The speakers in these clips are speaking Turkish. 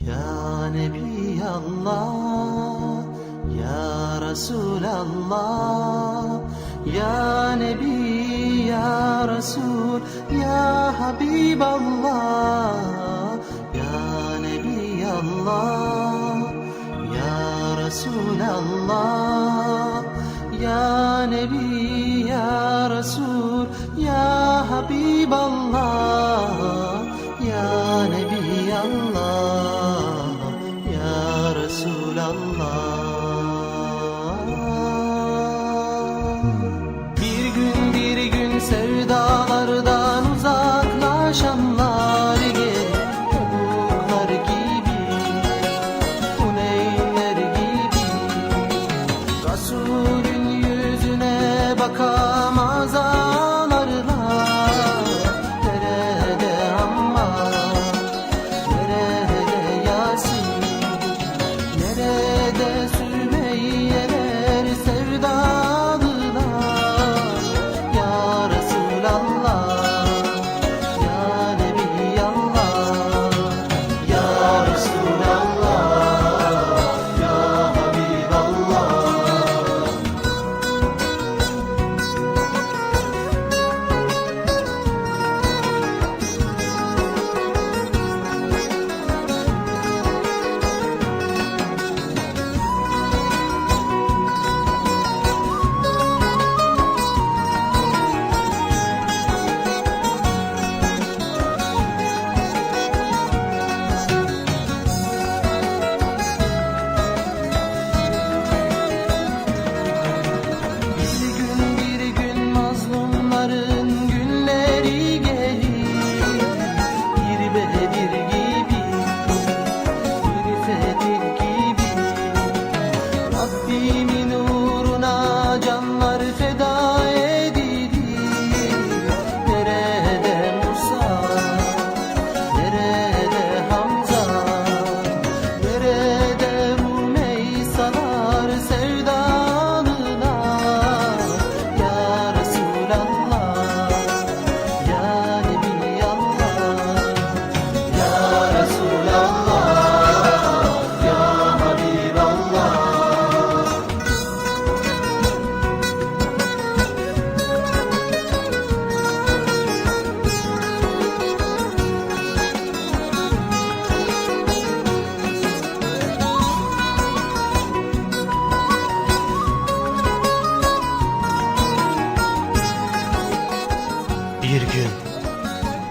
Ya Nebi Allah Ya Resulallah Ya Nebi Ya Resul Ya Habiballah Ya Nebi Allah Ya Resulallah Ya Nebi Ya Resul Ya Habiballah Ya Nebi Allah Bir gün bir gün sevdalardan uzaklaşanlar gelir. Tabuklar gibi Huneynler gibi. Resulün yüzüne bakamaz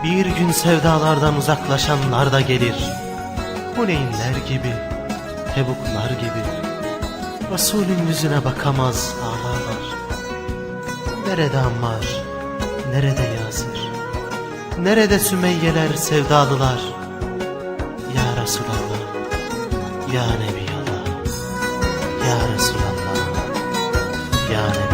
bir gün sevdalardan uzaklaşanlar da gelir. Huneynler gibi, Tebuklar gibi. Resulün yüzüne bakamaz ağlarlar. Nerede Ammar, nerede Yasir? Nerede Sümeyyeler sevdalılar? Ya Resulallah, Ya Nebi Allah, Ya Resulallah, Ya Nebi